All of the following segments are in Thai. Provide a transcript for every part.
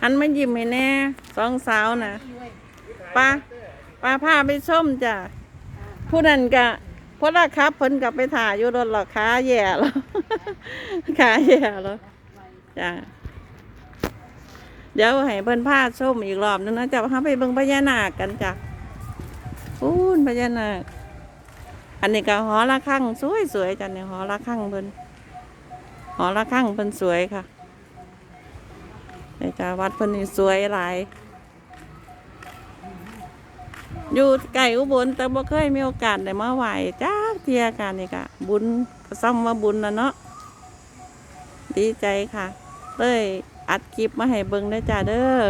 หันมายิ้มให้แน่สองสาวนะป้าป้าพาไปส้มจ้ะผู้นั้นกะพราะราครับเพิ่นกลับไปถ่ายอยู่รถหรอกขาแย่แล้วขาแย่แล้วจ้ะเดี๋ยวให้เพิ่นพาส้มอีกรอบนึงนะจ้ะพาไปเบิ่งพญานาคกันจ้ะอู้นพญานาคอันนี้ก็หอระฆังสวยสวยๆจ้ะเนี่ยหอระฆังเพิ่นหอระฆังเพิ่นสวยค่ะ นี่จ้ะวัดเพิ่นนี่สวยหลาย อยู่ไก่อุบลแต่บ่เคยมีโอกาสได้มาไหว้จ้าเทียกันนี่ค่ะบุญซ้ำว่าบุญนะเนาะดีใจค่ะ เลยอัดคลิปมาให้เบิ่งได้จ้าเด้อ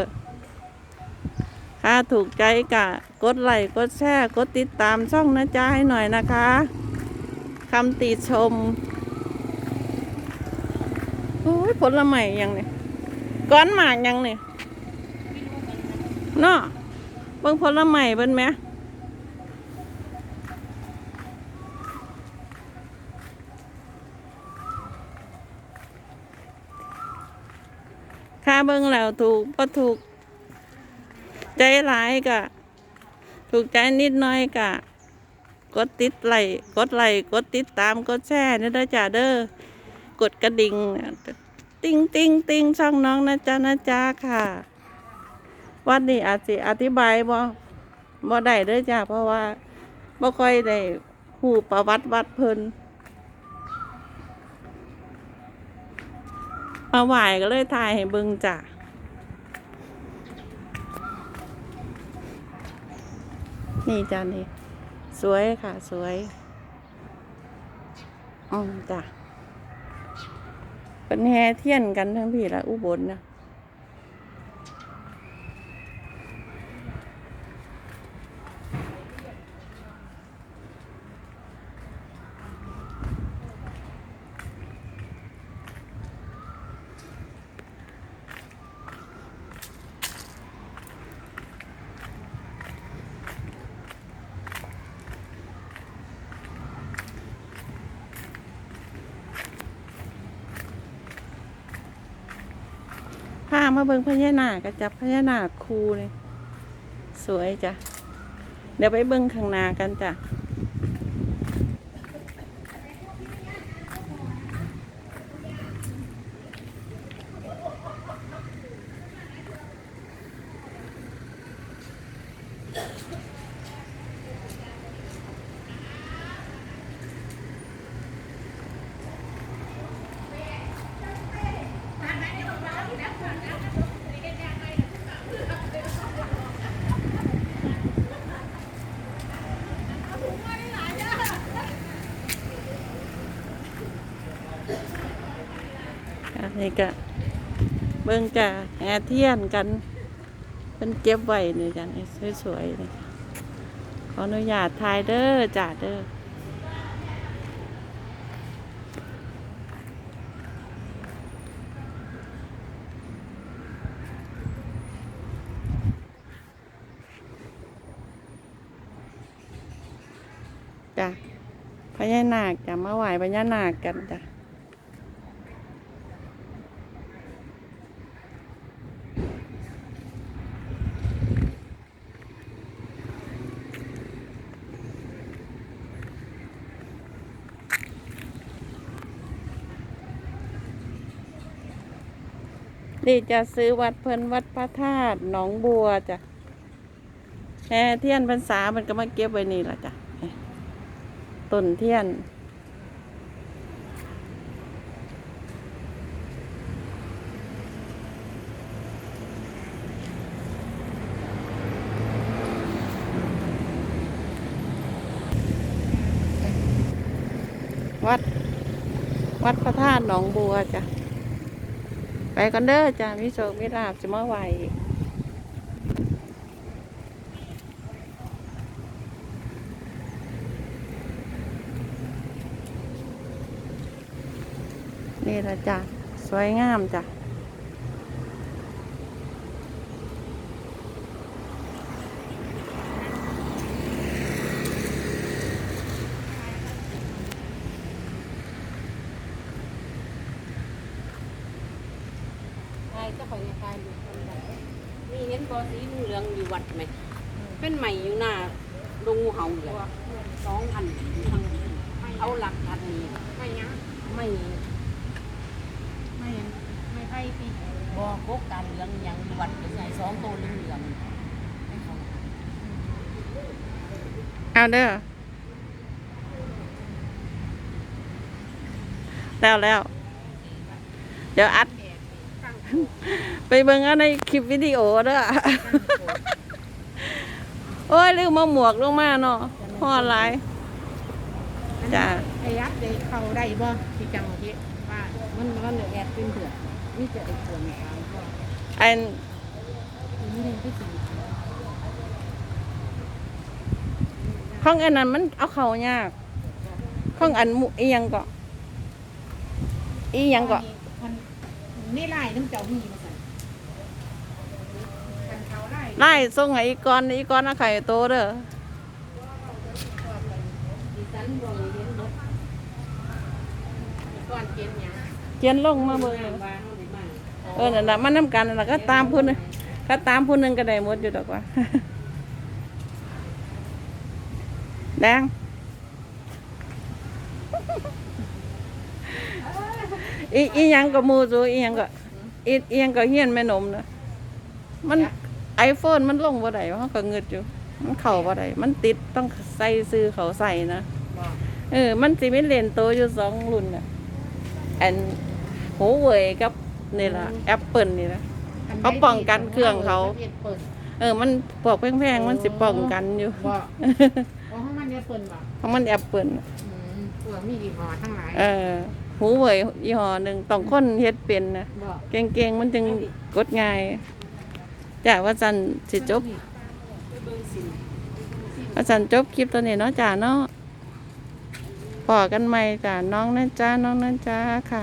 ค่ะถูกใจกะ กดไลค์กดแชร์กดติดตามช่องนะจ้าให้หน่อยนะคะคำติชมโอ้ยผลไม้ยังเนี่ย ก้อนหมากยังเนี่ยเนาะเบิ่งผลไม้เบิ่นไหมค่าเบิ่งแล้วถูกพอถูก ใจหลายกะ ถูกใจนิดหน้อยกะ กดติดไลค์กดไลค์กดติดตาม กดแชร์นี่เด้อจ้าเด้อกดกระดิ่ง ติ้งติ้งติ้งช่องน้องนะจ๊ะนะจ๊ะค่ะ วัดนี้อาจสิอธิบายบ่บ่ได้เด้อจ้าเพราะว่าบ่ค่อยได้หูประวัติวัดเพิ่นมาไหว้ก็เลยถ่ายให้เบิ่งจ้ะนี่จ้านี่สวยค่ะ สวยอืมจ้ะ เป็นแฮเทียนกันทั้งพี่ละอุบลนะ พามาเบิ้งพญานาคก็จับพญานาคคูเลยสวยจ้ะ เดี๋ยวไปเบิ้งข้างหน้ากันจ้ะ นนี้ก็เบิ่งจ้ะแห่เทียนกันเป็นเก็บไว้นี่จ้ะนี่สวยๆนี่ขออนุญาตถ่ายเด้อจ้าเด้อจ้ะพญานาคจ้ะมาไหว้พญานาคกันจ้ะ นี่จะซื้อวัดเพิ่นวัดพระธาตุหนองบัวจ้ะแห่เทียนพรรษามันก็มาเก็บไว้นี่ละจ้ะต้นเทียน วัด วัดพระธาตุหนองบัวจ้ะ ไปกันเด้อจ้ามิโชคมิลาบจะมาไหวนี่ละจ้ะสวยงามจ้ะ ตายลูกคนใดนี่เห็นบอสีเหลืองอยู่วัดไหม เป็นใหม่อยู่หน้าดงงูเห่าเลยสองอันทางเอาหลักอันนี้ไม่ยังไม่ ไม่ไม่ไปปีบอกกการเหลืองอยังอยู่วัดเป็นไงสองตัวเหลืองเหลืองๆให้เขาเอาเด้อแล้วแล้ว เดี๋ยวอัด ไปเบิ่งเอาในคลิปวิดีโอเด้อโอ้ยลืมมาหมวกลงมาเนาะห่อหลายจ้าไอ้ยักษ์ได้เข้าได้บ่ที่จังที่ว่ามันมันแอดเป็นเถื่อนมีแต่ไอ้ขวนตามก็อันนี่เรียนที่สี่ห้องอันนั้นมันเอาเข้ายากห้องอันหมุอีหยังก็อีหยังก็ นี่ไล่น้ำเจ้ามีมาสั่นคันเขาไล่ไล่ส่งให้อีกก้อนอีกก้อนเอาไข่โตเด้อดิฉันบ่เห็นรถก่อนเกณฑ์หยังเขียนลงมาเบิ่งบ้านบ้าเขาได้มาเออนั่นน่ะมันนํกันนั่นน่ะก็ตามผู้หนึงก็ตามผู้หนึงก็ได้หมดอยู่ดอกว่า แดง อีอีหยังก็หมูซูอีหยังก็อีอีหยังก็เฮียนแม่นมนะมันไอโฟนมันลงบ่ได้มันก็เงึดอยู่ มันเข้าบ่ได้มันติดต้องใส่ซื้อเขาใส่นะบอกเออ มันสิมีเลนส์โตอยู่สองรุ่นน่ะอันหัวเว่ยกับนี่ล่ะแอปเปิลนี่นะเขาป้องกันเครื่องเขาเฮ็ดเปิดเออ มันพวกแพงๆมันสิป้องกันอยู่บ่โอ้ห้องมันเนี่ยเปิดบ่เพราะมันแอปเปิลอืมตัวมีกี่หอทั้งหลายเออ หูเว่ยยี่ห้อหนึ่งต้องคนเฮ็ดเป็นนะบ่เก่งๆมันจึงกดง่ายจ้าว่าจันสิจบไปเบิ่งสิว่าจันจบคลิปตัวนี้เนาะจ้าเนาะพอกันใหม่จ้าน้องนั่นจ้าน้องนั่นจ้าค่ะ